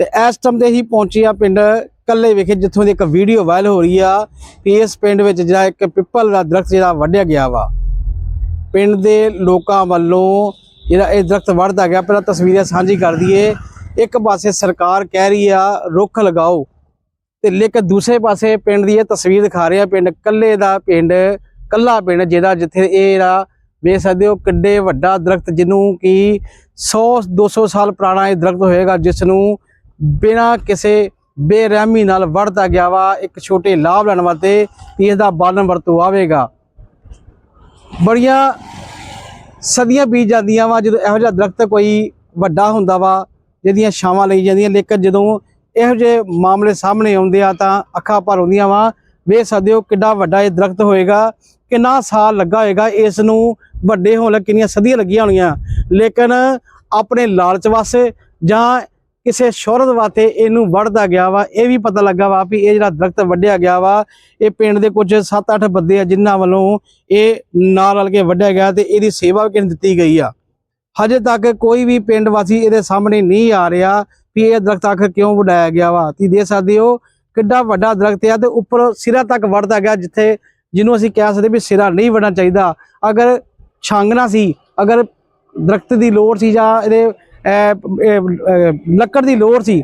ਤੇ ਇਸ ਟਾਈਮ ਤੇ ਹੀ ਪਹੁੰਚੇ ਆ ਪਿੰਡ ਕੱਲੇ ਵਿਖੇ, ਜਿੱਥੋਂ ਦੀ ਇੱਕ ਵੀਡੀਓ ਵਾਇਰਲ ਹੋ ਰਹੀ ਆ ਕਿ ਇਸ ਪਿੰਡ ਵਿੱਚ ਜਿਹੜਾ ਇੱਕ ਪਿੱਪਲ ਦਾ ਦਰਖਤ ਜਿਹੜਾ ਵੱਢਿਆ ਗਿਆ ਵਾ। ਪਿੰਡ ਦੇ ਲੋਕਾਂ ਵੱਲੋਂ ਜਿਹੜਾ ਇਹ ਦਰਖਤ ਵੱਢਦਾ ਗਿਆ। ਪਹਿਲਾਂ ਤਸਵੀਰਾਂ ਸਾਂਝੀ ਕਰ ਦਈਏ। ਇੱਕ ਪਾਸੇ ਸਰਕਾਰ ਕਹਿ ਰਹੀ ਆ, ਰੁੱਖ ਲਗਾਓ। ਤੇ ਲੇਕਿਨ ਦੂਸਰੇ ਪਾਸੇ ਪਿੰਡ ਦੀ ਇਹ ਤਸਵੀਰ ਦਿਖਾ ਰਿਹਾ ਪਿੰਡ ਕੱਲੇ ਦਾ ਪਿੰਡ, ਕੱਲਾ ਪਿੰਡ, ਜਿਹਦਾ ਜਿੱਥੇ ਇਹ ਜਿਹੜਾ ਵੇਖ ਸਕਦੇ ਹੋ ਕਿੱਡੇ ਵੱਡਾ ਦਰਖਤ, ਜਿਹਨੂੰ ਕਿ 100 200 ਸਾਲ ਪੁਰਾਣਾ ਇਹ ਦਰਖਤ ਹੋਏਗਾ ਜਿਸ ਨੂੰ ਬਿਨਾਂ ਕਿਸੇ ਬੇਰਹਿਮੀ ਨਾਲ ਵੱਢਦਾ ਗਿਆ ਵਾ, ਇੱਕ ਛੋਟੇ ਲਾਭ ਲੈਣ ਵਾਸਤੇ ਵੀ ਇਸ ਦਾ ਬਾਲਣ ਵਰਤੋਂ ਆਵੇਗਾ। ਬੜੀਆਂ ਸਦੀਆਂ ਬੀਤ ਜਾਂਦੀਆਂ ਵਾ, ਜਦੋਂ ਇਹੋ ਜਿਹਾ ਦਰਖਤ ਕੋਈ ਵੱਡਾ ਹੁੰਦਾ ਵਾ, ਜਿਹਦੀਆਂ ਛਾਵਾਂ ਲਈ ਜਾਂਦੀਆਂ, ਲੇਕਿਨ ਜਦੋਂ ਇਹੋ ਜਿਹੇ ਮਾਮਲੇ ਸਾਹਮਣੇ ਆਉਂਦੇ ਆ ਤਾਂ ਅੱਖਾਂ ਭਰ ਆਉਂਦੀਆਂ ਵਾ, ਵੇਖ ਸਕਦੇ ਹੋ ਕਿੱਡਾ ਵੱਡਾ ਇਹ ਦਰਖਤ ਹੋਏਗਾ, ਕਿੰਨਾ ਸਾਲ ਲੱਗਾ ਹੋਏਗਾ ਇਸ ਨੂੰ ਵੱਡੇ ਹੋਣ ਲੱਗ ਕਿੰਨੀਆਂ ਸਦੀਆਂ ਲੱਗੀਆਂ ਹੋਣੀਆਂ। ਲੇਕਿਨ ਆਪਣੇ ਲਾਲਚ ਵਾਸਤੇ ਜਾਂ ਕਿਸੇ ਸ਼ੋਹਰਤ ਵਾਸਤੇ ਇਹਨੂੰ ਵੜਦਾ ਗਿਆ ਵਾ, ਇਹ ਵੀ ਪਤਾ ਲੱਗਾ ਵਾ ਵੀ ਇਹ ਜਿਹੜਾ ਦਰਖਤ ਵੱਢਿਆ ਗਿਆ ਵਾ, ਇਹ ਪਿੰਡ ਦੇ ਕੁਝ 7-8 ਬੰਦੇ ਆ ਜਿਨ੍ਹਾਂ ਵੱਲੋਂ ਇਹ ਨਾਲ ਰਲ ਕੇ ਵੱਢਿਆ ਗਿਆ ਤੇ ਇਹਦੀ ਸੇਵਾ ਵੀ ਕਿਸੇ ਦਿੱਤੀ ਗਈ ਆ। ਹਜੇ ਤੱਕ ਕੋਈ ਵੀ ਪਿੰਡ ਵਾਸੀ ਇਹਦੇ ਸਾਹਮਣੇ ਨਹੀਂ ਆ ਰਿਹਾ ਵੀ ਇਹ ਦਰਖਤ ਆਖਰ ਕਿਉਂ ਵਡਾਇਆ ਗਿਆ ਵਾ। ਤੁਸੀਂ ਦੇਖ ਸਕਦੇ ਹੋ ਕਿੱਡਾ ਵੱਡਾ ਦਰਖਤ ਆ ਤੇ ਉੱਪਰ ਸਿਰਾ ਤੱਕ ਵੜਦਾ ਗਿਆ ਜਿੱਥੇ ਜਿਹਨੂੰ ਅਸੀਂ ਕਹਿ ਸਕਦੇ ਵੀ ਸਿਰਾ ਨਹੀਂ ਵੜਨਾ ਚਾਹੀਦਾ। ਅਗਰ ਛਾਂਗਣਾ ਸੀ, ਅਗਰ ਦਰਖਤ ਦੀ ਲੋੜ ਸੀ ਜਾਂ ਇਹਦੇ ਲੱਕੜ ਦੀ ਲੋੜ ਸੀ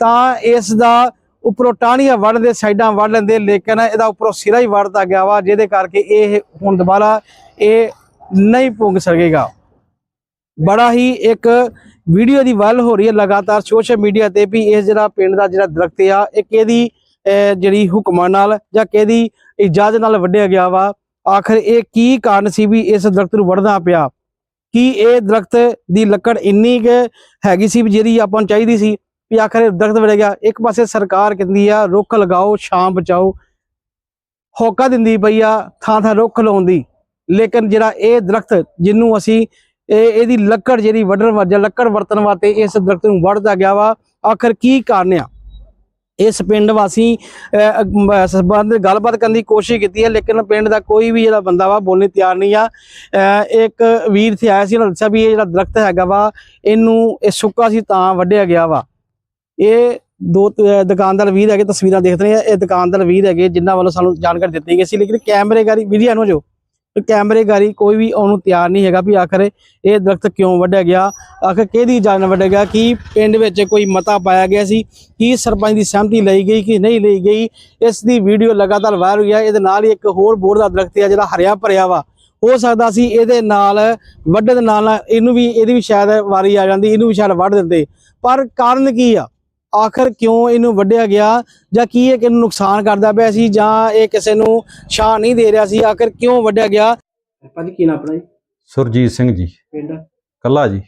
ਤਾਂ ਇਸ ਦਾ ਉੱਪਰੋਂ ਟਾਹਣੀਆਂ ਵੱਢਦੇ ਸਾਈਡਾਂ ਵੱਢ ਲੈਂਦੇ ਲੇਕਿਨ ਇਹਦਾ ਉੱਪਰੋਂ ਸਿਰਾ ਹੀ ਵੱਢਦਾ ਗਿਆ ਵਾ ਜਿਹਦੇ ਕਰਕੇ ਇਹ ਹੁਣ ਦੁਬਾਰਾ ਇਹ ਨਹੀਂ ਪੁੰਗ ਸਕੇਗਾ। ਬੜਾ ਹੀ ਇੱਕ ਵੀਡੀਓ ਦੀ ਵਾਇਰਲ ਹੋ ਰਹੀ ਹੈ ਲਗਾਤਾਰ ਸੋਸ਼ਲ ਮੀਡੀਆ ਤੇ ਵੀ ਇਹ ਜਿਹੜਾ ਪਿੰਡ ਦਾ ਜਿਹੜਾ ਦਰਖਤ ਆ ਇਹ ਕਿਹਦੀ ਅਹ, ਜਿਹੜੀ ਹੁਕਮਾਂ ਨਾਲ ਜਾਂ ਕਿਹਦੀ ਇਜਾਜ਼ਤ ਨਾਲ ਵੱਢਿਆ ਗਿਆ ਵਾ। ਆਖਰ ਇਹ ਕੀ ਕਾਰਨ ਸੀ ਵੀ ਇਸ ਦਰਖਤ ਨੂੰ ਵੱਢਣਾ ਪਿਆ? ਕੀ ਇਹ ਦਰਖਤ ਦੀ ਲੱਕੜ ਇੰਨੀ ਕੁ ਹੈਗੀ ਸੀ ਵੀ ਜਿਹੜੀ ਆਪਾਂ ਨੂੰ ਚਾਹੀਦੀ ਸੀ, ਵੀ ਆਖਰ ਇਹ ਦਰਖਤ ਵੜ ਗਿਆ। ਇੱਕ ਪਾਸੇ ਸਰਕਾਰ ਕਹਿੰਦੀ ਆ, ਰੁੱਖ ਲਗਾਓ, ਛਾਂ ਬਚਾਓ। ਹੋਕਾ ਦਿੰਦੀ ਪਈ ਆ ਥਾਂ ਥਾਂ ਰੁੱਖ ਲਾਉਣ ਦੀ ਲੇਕਿਨ ਜਿਹੜਾ ਇਹ ਦਰਖਤ ਜਿਹਨੂੰ ਅਸੀਂ ਇਹ, ਇਹਦੀ ਲੱਕੜ ਜਿਹੜੀ ਵੱਢਣ ਵਾਜਾ ਲੱਕੜ ਵਰਤਣ ਵਾਸਤੇ ਇਸ ਦਰਖਤ ਨੂੰ ਵੱਢਦਾ ਗਿਆ ਵਾ, ਆਖਰ ਕੀ ਕਾਰਨ ਆ? ਇਸ ਪਿੰਡ ਵਾਸੀ ਅਹ, ਸੰਬੰਧ ਗੱਲਬਾਤ ਕਰਨ ਦੀ ਕੋਸ਼ਿਸ਼ ਕੀਤੀ ਹੈ ਲੇਕਿਨ ਪਿੰਡ ਦਾ ਕੋਈ ਵੀ ਜਿਹੜਾ ਬੰਦਾ ਵਾ ਬੋਲਣ ਤਿਆਰ ਨਹੀਂ ਆ। ਅਹ, ਇੱਕ ਵੀਰ ਇੱਥੇ ਆਇਆ ਸੀ ਉਹਨਾਂ ਦੱਸਿਆ ਵੀ ਇਹ ਜਿਹੜਾ ਦਰਖਤ ਹੈਗਾ ਵਾ ਇਹਨੂੰ ਇਹ ਸੁੱਕਾ ਸੀ ਤਾਂ ਵੱਢਿਆ ਗਿਆ ਵਾ। ਇਹ ਦੋ ਦੁਕਾਨਦਾਰ ਵੀਰ ਹੈਗੇ ਤਸਵੀਰਾਂ ਦੇਖਦੇ ਆ ਇਹ ਦੁਕਾਨਦਾਰ ਵੀਰ ਹੈਗੇ ਜਿਨ੍ਹਾਂ ਵੱਲੋਂ ਸਾਨੂੰ ਜਾਣਕਾਰੀ ਦਿੱਤੀ ਗਈ ਸੀ ਲੇਕਿਨ ਕੈਮਰੇ ਗਾਰੀ ਵੀਡੀਓ ਨੂੰ ਜੋ। ਕੈਮਰੇ ਗਾਰੀ ਕੋਈ ਵੀ ਆਉਣ ਨੂੰ ਤਿਆਰ ਨਹੀਂ ਹੈਗਾ ਵੀ ਆਖਰ ਇਹ ਦਰਖਤ ਕਿਉਂ ਵੱਢਿਆ ਗਿਆ? ਆਖਰ ਕਿਹਦੀ ਜਾਨ ਵੱਢਿਆ ਗਿਆ? ਕੀ ਪਿੰਡ ਵਿੱਚ ਕੋਈ ਮਤਾ ਪਾਇਆ ਗਿਆ ਸੀ? ਕੀ ਸਰਪੰਚ ਦੀ ਸਹਿਮਤੀ ਲਈ ਗਈ ਕਿ ਨਹੀਂ ਲਈ ਗਈ? ਇਸ ਦੀ ਵੀਡੀਓ ਲਗਾਤਾਰ ਵਾਇਰਲ ਹੋਈ ਹੈ। ਇਹਦੇ ਨਾਲ ਹੀ ਇੱਕ ਹੋਰ ਬੋਰ ਦਾ ਦਰਖਤ ਹੈ ਜਿਹੜਾ ਹਰਿਆ ਭਰਿਆ ਵਾ। ਹੋ ਸਕਦਾ ਸੀ ਇਹਦੇ ਨਾਲ ਵੱਢਣ ਦੇ ਨਾਲ ਇਹਨੂੰ ਵੀ ਇਹਦੀ ਵੀ ਸ਼ਾਇਦ ਵਾਰੀ ਆ ਜਾਂਦੀ, ਇਹਨੂੰ ਵੀ ਸ਼ਾਇਦ ਵੱਢ ਦਿੰਦੇ। ਪਰ ਕਾਰਨ ਕੀ ਆ? ਆਖਰ ਕਿਉਂ ਇਹਨੂੰ ਵੱਢਿਆ ਗਿਆ ਜਾਂ ਕੀ ਇਹ ਕਿਹਨੂੰ ਨੁਕਸਾਨ ਕਰਦਾ ਪਿਆ ਸੀ ਜਾਂ ਇਹ ਕਿਸੇ ਨੂੰ ਛਾਂ ਨਹੀਂ ਦੇ ਰਿਹਾ ਸੀ? ਆਖਰ ਕਿਉਂ ਵੱਢਿਆ ਗਿਆ? ਭਾਜੀ ਕੀ ਨਾਮ ਆਪਣਾ ਜੀ? ਸੁਰਜੀਤ ਸਿੰਘ ਜੀ। ਪਿੰਡ? ਕੱਲਾ ਜੀ।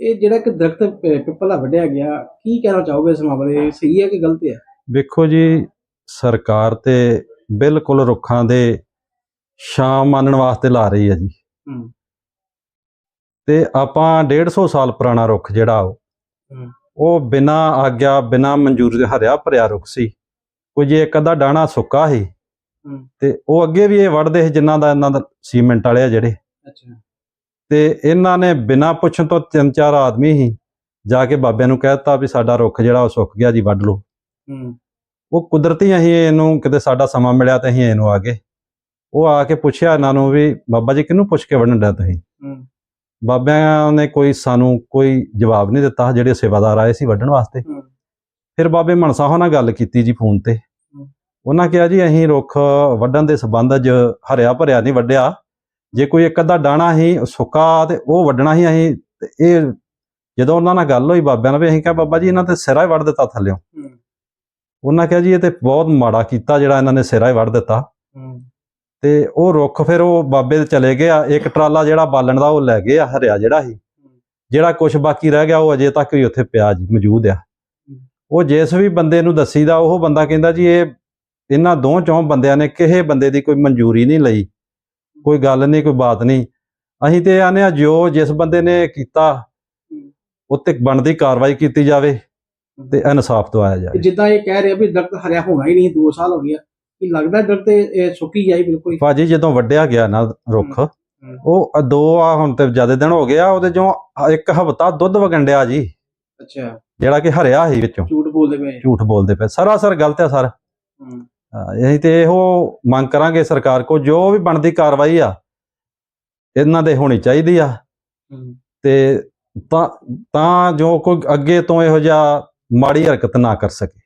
ਇਹ ਜਿਹੜਾ ਇੱਕ ਦਰਖਤ ਪਿੱਪਲ ਦਾ ਵੱਢਿਆ ਗਿਆ ਕੀ ਕਹਿਣਾ ਚਾਹੋਗੇ ਇਸ ਮਾਮਲੇ ਸਹੀ ਹੈ ਕਿ ਗਲਤ ਹੈ? ਵੇਖੋ ਜੀ ਸਰਕਾਰ ਤੇ ਬਿਲਕੁਲ ਰੁੱਖਾਂ ਦੇ ਛਾਂ ਮੰਨਣ ਵਾਸਤੇ ਲਾ ਰਹੀ ਹੈ ਜੀ। ਹੂੰ। ਤੇ ਆਪਾਂ 150 ਸਾਲ ਪੁਰਾਣਾ ਰੁੱਖ ਜਿਹੜਾ ਉਹ ਹੂੰ। ਉਹ ਬਿਨਾ ਆਗਿਆ ਬਿਨਾ ਮਨਜ਼ੂਰੀ ਦੇ ਹਰਿਆ ਭਰਿਆ ਰੁੱਖ ਸੀ। ਕੋਈ ਜੇ ਇੱਕ ਅੱਧਾ ਡਾਣਾ ਸੁੱਕਾ ਸੀ। ਤੇ ਉਹ ਅੱਗੇ ਵੀ ਇਹ ਵੱਢਦੇ ਸੀ ਜਿਨ੍ਹਾਂ ਦਾ ਇਹਨਾਂ ਦਾ ਸੀਮੈਂਟ ਵਾਲੇ ਆ ਜਿਹੜੇ। ਅੱਛਾ। ਤੇ ਇਹਨਾਂ ਨੇ ਬਿਨਾ ਪੁੱਛਣ ਤੋਂ ਤਿੰਨ ਚਾਰ ਆਦਮੀ ਹੀ ਜਾ ਕੇ ਬਾਬਿਆਂ ਨੂੰ ਕਹਿ ਦਿੱਤਾ ਵੀ ਸਾਡਾ ਰੁੱਖ ਜਿਹੜਾ ਉਹ ਸੁੱਕ ਗਿਆ ਜੀ ਵੱਢ ਲਓ। ਉਹ ਕੁਦਰਤੀ ਅਸੀਂ ਇਹਨੂੰ ਕਿਤੇ ਸਾਡਾ ਸਮਾਂ ਮਿਲਿਆ ਤੇ ਅਸੀਂ ਇਹਨੂੰ ਆ ਗਏ। ਉਹ ਆ ਕੇ ਪੁੱਛਿਆ ਇਹਨਾਂ ਨੂੰ ਵੀ ਬਾਬਾ ਜੀ ਕਿਹਨੂੰ ਪੁੱਛ ਕੇ ਵੰਡਣ ਡਿਆ ਤੁਸੀਂ? ਬਾਬਿਆਂ ਨੇ ਕੋਈ ਸਾਨੂੰ ਕੋਈ ਜਵਾਬ ਨਹੀਂ ਦਿੱਤਾ ਜਿਹੜੇ ਸੇਵਾਦਾਰ ਆਏ ਸੀ ਵੱਢਣ ਵਾਸਤੇ। ਫਿਰ ਬਾਬੇ ਮਨਸਾ ਹੋਣਾ ਨਾਲ ਗੱਲ ਕੀਤੀ ਜੀ ਫੋਨ ਤੇ। ਉਹਨਾਂ ਕਿਹਾ ਜੀ ਅਸੀਂ ਰੁੱਖ ਵੱਢਣ ਦੇ ਸਬੰਧ 'ਚ ਹਰਿਆ ਭਰਿਆ ਨਹੀਂ ਵੱਢਿਆ। ਜੇ ਕੋਈ ਇੱਕ ਅੱਧਾ ਡਾਣਾ ਹੀ ਸੁੱਕਾ ਤੇ ਉਹ ਵੱਢਣਾ ਹੀ ਅਸੀਂ ਇਹ ਜਦੋਂ ਉਹਨਾਂ ਨਾਲ ਗੱਲ ਹੋਈ ਬਾਬਿਆਂ ਨਾਲ ਵੀ ਅਸੀਂ ਕਿਹਾ ਬਾਬਾ ਜੀ ਇਹਨਾਂ ਤੇ ਸਿਰਾ ਹੀ ਵੱਢ ਦਿੱਤਾ ਥੱਲਿਓਂ। ਉਹਨਾਂ ਕਿਹਾ ਜੀ ਇਹ ਤੇ ਬਹੁਤ ਮਾੜਾ ਕੀਤਾ ਜਿਹੜਾ ਇਹਨਾਂ ਨੇ ਸਿਰਾ ਹੀ ਵੱਢ ਦਿੱਤਾ। ਤੇ ਉਹ ਰੁੱਖ ਫਿਰ ਉਹ ਬਾਬੇ ਦੇ ਚਲੇ ਗਿਆ ਇੱਕ ਟਰਾਲਾ ਜਿਹੜਾ ਬਾਲਣ ਦਾ ਉਹ ਲੈ ਗਿਆ ਹਰਿਆ ਜਿਹੜਾ ਸੀ। ਜਿਹੜਾ ਕੁਝ ਬਾਕੀ ਰਹਿ ਗਿਆ ਉਹ ਅਜੇ ਤੱਕ ਵੀ ਉੱਥੇ ਪਿਆ ਜੀ, ਮੌਜੂਦ ਆ। ਉਹ ਜਿਸ ਵੀ ਬੰਦੇ ਨੂੰ ਦੱਸੀਦਾ, ਉਹ ਬੰਦਾ ਕਹਿੰਦਾ ਜੀ ਇਹ ਇਹਨਾਂ ਦੋ ਚੌਂ ਬੰਦਿਆਂ ਨੇ ਕਿਸੇ ਬੰਦੇ ਦੀ ਕੋਈ ਮਨਜ਼ੂਰੀ ਨਹੀਂ ਲਈ। ਕੋਈ ਗੱਲ ਨਹੀਂ, ਕੋਈ ਬਾਤ ਨਹੀਂ। ਅਸੀਂ ਤੇ ਆਨੇ ਆ, ਜੋ ਜਿਸ ਬੰਦੇ ਨੇ ਕੀਤਾ ਉੱਤੇ ਬਣਦੀ ਕਾਰਵਾਈ ਕੀਤੀ ਜਾਵੇ ਤੇ ਇਨਸਾਫ ਦਵਾਇਆ ਤੇ ਜਾਵੇ। ਜਿੱਦਾਂ ਇਹ ਕਹਿ ਰਿਹਾ ਵੀ ਦਰਖਤ ਹਰਿਆ ਹੋਣਾ ਹੀ ਨਹੀਂ 2 ਸਾਲ ਹੋ ਗਿਆ ਕੀ ਲੱਗਦਾ ਇਹ ਇਹ ਸੁੱਕੀ ਜਾਈ ਬਿਲਕੁਲ ਹੀ? ਭਾਜੀ ਜਦੋਂ ਵੱਢਿਆ ਗਿਆ ਨਾ ਰੁੱਖ। ਉਹ ਦੋ ਆ ਹੁਣ ਤੇ ਜ਼ਿਆਦਾ ਦਿਨ ਹੋ ਗਿਆ ਉਹਦੇ ਚੋਂ ਇੱਕ ਹਫਤਾ ਦੁੱਧ ਵਗੰਡਿਆ ਜੀ ਅੱਛਾ ਜਿਹੜਾ ਕਿ ਹਰਿਆ ਸੀ ਵਿੱਚੋਂ ਝੂਠ ਬੋਲਦੇ ਪਏ ਝੂਠ ਬੋਲਦੇ ਪਏ ਸਰਾਸਰ ਗਲਤ ਹੈ ਸਰ ਹੂੰ। ਹਾਂ, ਅਸੀਂ ਤੇ ਇਹੋ ਮੰਗ ਕਰਾਂਗੇ ਸਰਕਾਰ ਕੋ ਜੋ ਵੀ ਬਣਦੀ ਕਾਰਵਾਈ ਆ ਇਹਨਾਂ ਦੇ ਹੋਣੀ ਚਾਹੀਦੀ ਆ। ਤੇ ਤਾਂ ਤਾਂ ਜੋ ਕੋਈ ਅੱਗੇ ਤੋਂ ਇਹੋ ਜਿਹਾ ਮਾੜੀ ਹਰਕਤ ਨਾ ਕਰ ਸਕੇ